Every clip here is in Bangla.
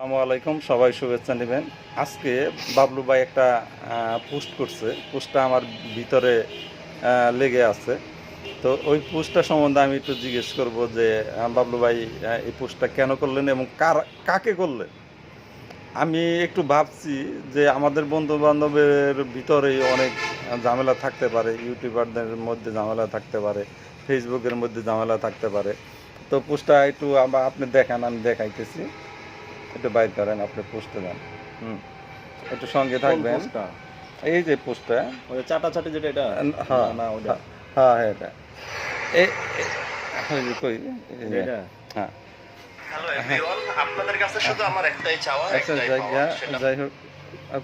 আসসালামু আলাইকুম, সবাই শুভেচ্ছা নেবেন। আজকে বাবলু ভাই একটা পোস্ট করছে। পোস্টটা আমার ভিতরে লেগে আছে। তো ওই পোস্টটা সম্বন্ধে আমি একটু জিজ্ঞেস করব যে বাবলু ভাই এই পোস্টটা কেন করলেন এবং কার, কাকে করলেন? আমি একটু ভাবছি যে আমাদের বন্ধু বান্ধবের ভিতরেই অনেক ঝামেলা থাকতে পারে, ইউটিউবারদের মধ্যে ঝামেলা থাকতে পারে, ফেসবুকের মধ্যে ঝামেলা থাকতে পারে। তো পোস্টটা একটু আপনি দেখান, আমি দেখাইতেছি। একটু বাইর ধরেন আপনি পোস্টে দেন হুম। একটু সঙ্গে থাকবেন। এই যে পোস্টটা। ওই যে চাটাচাটি যেটা এটা? হ্যাঁ না ওটা হ্যাঁ হ্যাঁ এটা। এ- এ- এই যে কই এটা? হ্যাঁ। হ্যালো এভরিওয়ান আপনাদের কাছে শুধু আমার একটাই চাওয়া একটাই যাই হোক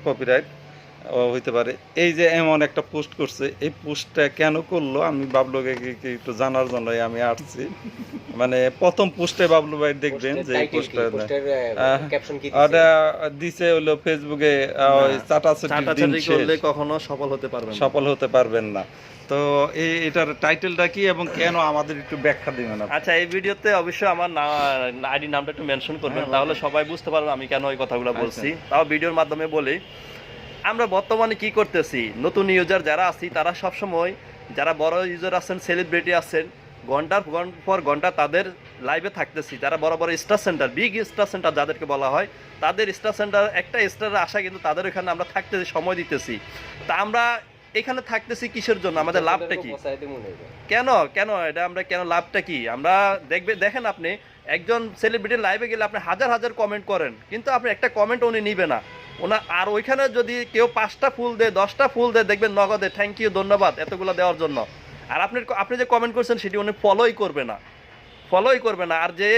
কপিরাইট হইতে পারে। এই যে এমন একটা পোস্ট করছে এই পোস্টটা কেন করল? আমি বাবলুকে কি- কি একটু জানার জন্যই আমি আসছি। মানে প্রথম পোস্টে বাবলু ভাই দেখবেন যে এই পোস্টটা ওটা দিছে হলো ফেসবুকে চাটাচাটি কখনো সফল হতে পারবে না। সফল হতে পারবেন না। তো এই এটার টাইটেলটা কি এবং কেন আমাদের একটু ব্যাখ্যা দিবেন? আচ্ছা এই ভিডিওতে অবশ্যই আমার আইডি নামটা একটু মেনশন করবেন হ্যাঁ, তাহলে সবাই বুঝতে পারবে আমি কেন ওই কথাগুলো আচ্ছা। বলছি। তাও ভিডিওর মাধ্যমে বলি আমরা বর্তমানে কি করতেছি? নতুন ইউজার যারা আছি তারা সব সময় যারা বড় ইউজার আছেন সেলিব্রিটি আছেন ঘণ্টার পর ঘণ্টা তাদের লাইভে থাকতেছি। যারা বড় বড় star centre big star centre যাদেরকে বলা হয় তাদের স্টার সেন্টার একটা স্টারের আশা কিন্তু তাদের এখানে আমরা থাকতেছি সময় দিতেছি। তা আমরা এখানে থাকতেছি কিসের জন্য? আমাদের লাভটা কি? কেন? কেন? এটা আমরা কেন লাভটা কি? আমরা দেখবে দেখেন আপনি একজন সেলিব্রিটির লাইভে গেলে আপনি হাজার হাজার কমেন্ট করেন কিন্তু আপনি একটা কমেন্ট উনি নিবে না। ওনা আর ওইখানে যদি কেউ পাঁচটা ফুল দেয় দশটা ফুল দেয় দেখবেন নগদে থ্যাংক ইউ ধন্যবাদ এতগুলো দেওয়ার জন্য। আর আপনি আপনি যে কমেন্ট করছেন সেটি উনি ফলোই করবে না। ফলোই করবে না। আর যে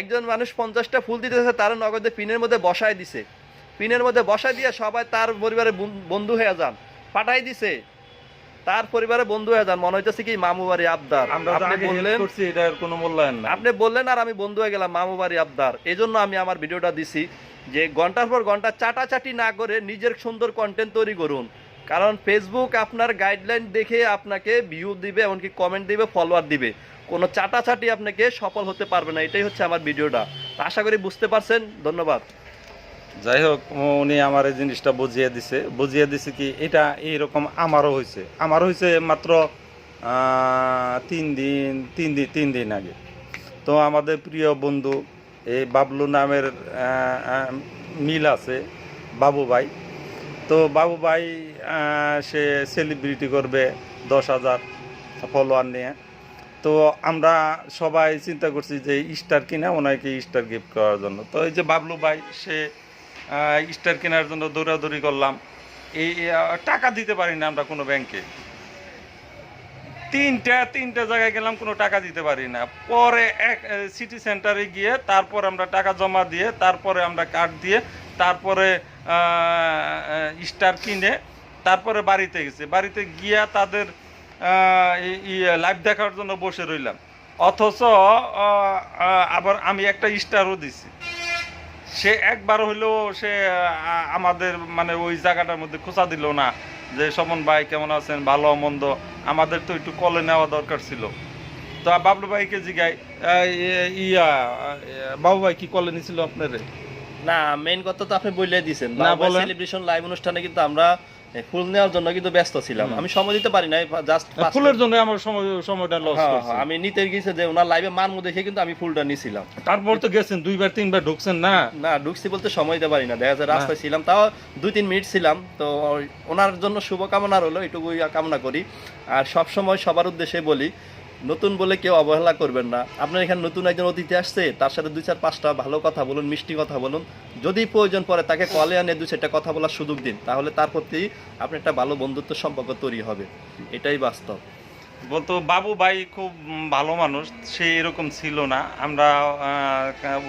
একজন মানুষ পঞ্চাশটা ফুল দিতেছে তার নগদে পিনের মধ্যে বসায় দিছে। পিনের মধ্যে বসায় দিয়ে সবাই তার পরিবারে বন্ধু হয়ে যান। পাঠাই দিছে। তার পরিবারে বন্ধু হয়ে যান। মনে হইতেছে কি মামু বাড়ি আবদার। আপনি বললেন কোনো মূল্যায়ন আপনি বললেন আর আমি বন্ধু হয়ে গেলাম মামু বাড়ি আবদার। এই জন্য আমি আমার ভিডিওটা দিছি। যে ঘণ্টার পর ঘণ্টা চাটাচাটি না করে নিজের সুন্দর কন্টেন্ট তৈরি করুন। কারণ ফেসবুক আপনার গাইডলাইন দেখে আপনাকে ভিউ দিবে, এমনকি কমেন্ট দিবে ফলোয়ার দিবে। কোনো চাটাচাটি আপনাকে সফল হতে পারবে না, এটাই হচ্ছে আমার ভিডিওটা। আশা করি বুঝতে পারছেন, ধন্যবাদ। যাই হোক, উনি আমার এই জিনিসটা বুঝিয়ে দিছে। বুঝিয়ে দিছে কি, এটা এইরকম আমারও হয়েছে। আমারও হয়েছে মাত্র তিন দিন তিন দিন তিন দিন আগে। তো আমাদের প্রিয় বন্ধু এই বাবলু নামের মিল আছে, বাবু ভাই। তো বাবু ভাই সে সেলিব্রিটি করবে দশ হাজার ফলোয়ার নিয়ে। তো আমরা সবাই চিন্তা করছি যে স্টার কিনা, ওনাকে স্টার গিফট করার জন্য। তো এই যে বাবলু ভাই, সে স্টার কেনার জন্য দৌড়াদৌড়ি করলাম। এই টাকা দিতে পারি না আমরা কোনো ব্যাংকে তিনটা তিনটা জায়গায় গেলাম, কোনো টাকা দিতে পারি না। পরে এক সিটি সেন্টারে গিয়ে তারপর আমরা টাকা জমা দিয়ে, তারপরে আমরা কার্ড দিয়ে, তারপরে স্টার কিনে, তারপরে বাড়িতে গেছে। বাড়িতে গিয়া তাদের লাইভ দেখার জন্য বসে রইলাম। অথচ আবার আমি একটা স্টারও দিছি। সে একবার হইলেও সে আমাদের মানে ওই জায়গাটার মধ্যে খোঁচা দিল না যে, সমন ভাই, কেমন আছেন? ভালো, মন্দ? আমাদের তো একটু কলে নেওয়া দরকার ছিল। তো বাবলু ভাইকে জিগাই ইয়া বাবু ভাই কি কলে নিছিল আপনার? না মেইন কথা তো আপনি বলে দিয়েছেন না, বলে সেলিব্রেশন লাইভ অনুষ্ঠানে কিন্তু আমরা ফুল নেওয়ার জন্য কিন্তু ব্যস্ত ছিলাম। আমি সময় দিতে পারি নাই জাস্ট ফুলের জন্য আমার সময় সময়টা লস হ্যাঁ, হ্যাঁ, আমি নিতে গিয়েছে যে ওনার লাইভে মানমু দেখে কিন্তু আমি ফুলটা নিছিলাম। তারপর তো গেছেন দুইবার তিনবার ঢুকছেন না? না ঢুকছি বলতে সময় দিতে পারি না। দেখা যায় রাস্তায় ছিলাম তাও দুই তিন মিনিট ছিলাম। তো ওনার জন্য শুভকামনা রইল এটুকুই কামনা করি। আর সব সময় সবার উদ্দেশ্যে বলি নতুন বলে কেউ অবহেলা করবেন না। আপনার এখানে নতুন একজন অতিথি আসছে তার সাথে দুই চার পাঁচটা ভালো কথা বলুন মিষ্টি কথা বলুন। যদি প্রয়োজন পড়ে তাকে কলে আনে দু চারটা কথা বলার সুযোগ দিন তাহলে তার প্রতি আপনার একটা ভালো বন্ধুত্ব সম্পর্ক তৈরি হবে। এটাই বাস্তব। বলতো বাবু ভাই খুব ভালো মানুষ সে এরকম ছিল না। আমরা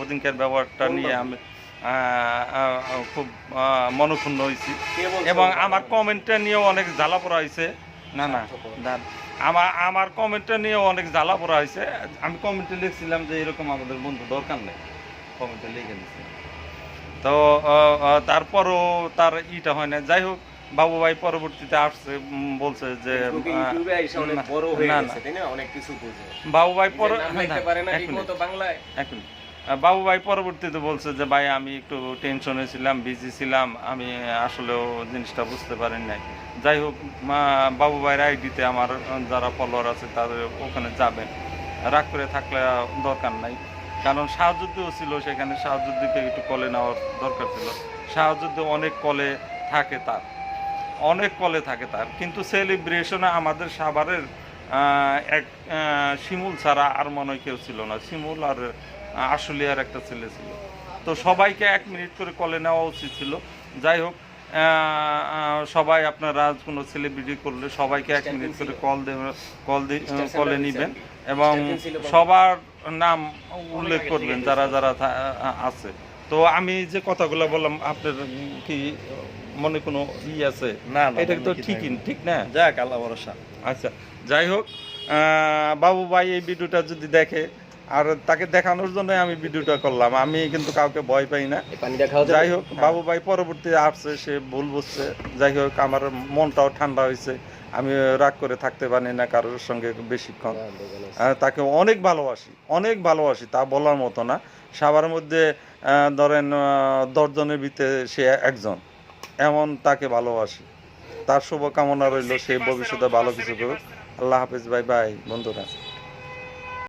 ওদিনকার ব্যবহারটা নিয়ে আমি খুব মনক্ষুণ্ণ হয়েছি এবং আমার কমেন্টটা নিয়েও অনেক জ্বালা পড়া হয়েছে না না আমার আমার কমেন্টটা নিয়েও অনেক জ্বালা পড়া হয়েছে। আমি কমেন্টে লিখছিলাম যে এরকম আমাদের বন্ধু দরকার নেই। কমেন্টে লিখে দিচ্ছি তো তারপরও তার ইটা হয় না। যাই হোক বাবু ভাই পরবর্তীতে আসছে বলছে যে। বাবু ভাই পর বাংলায়। বাবু ভাই পরবর্তীতে বলছে যে, ভাই, আমি একটু টেনশনে ছিলাম বিজি ছিলাম, আমি আসলেও জিনিসটা বুঝতে পারি নাই। যাই হোক বাবু ভাইয়ের আইডিতে আমার যারা ফলোয়ার আছে, তাদের ওখানে যাবেন। রাগ করে থাকলে দরকার নাই। কারণ শাহযুদ্ধও ছিল, সেখানে শাহযুদ্ধকে একটু কলে নেওয়ার দরকার ছিল। শাহযুদ্ধ অনেক কলে থাকে তার। অনেক কলে থাকে তার। কিন্তু সেলিব্রেশনে আমাদের সাভারের এক শিমুল ছাড়া আর মনে কেউ ছিল না। শিমুল আর আশুলিয়ার একটা ছেলে ছিল। তো সবাইকে এক মিনিট করে কলে নেওয়া উচিত ছিল। যাই হোক সবাই আপনারা কোনো সেলিব্রিটি করলে সবাইকে এক মিনিট করে কল কল কলে নেবেন এবং সবার নাম উল্লেখ করবেন যারা যারা আছে। তো আমি যে কথাগুলো বললাম আপনার কি মনে কোনো ই আছে? না এটা তো ঠিকই ঠিক না? যাক আল্লাহ ভরসা। আচ্ছা যাই হোক বাবু ভাই এই ভিডিওটা যদি দেখে আর তাকে দেখানোর জন্য আমি ভিডিওটা করলাম আমি কিন্তু কাউকে ভয় পাই না। যাই হোক বাবু ভাই পরবর্তী আসছে সে ভুল বুঝছে। যাই হোক আমার মনটাও ঠান্ডা হয়েছে আমি রাগ করে থাকতে পারি না কারোর সঙ্গে বেশিক্ষণ। তাকে অনেক ভালোবাসি অনেক ভালোবাসি তা বলার মতো না। সবার মধ্যে ধরেন দশজনের ভিতরে সে একজন এমন তাকে ভালোবাসি। তার শুভকামনা রইল সে ভবিষ্যতে ভালো কিছু করুক। আল্লাহ হাফিজ বাই ভাই বন্ধুরা।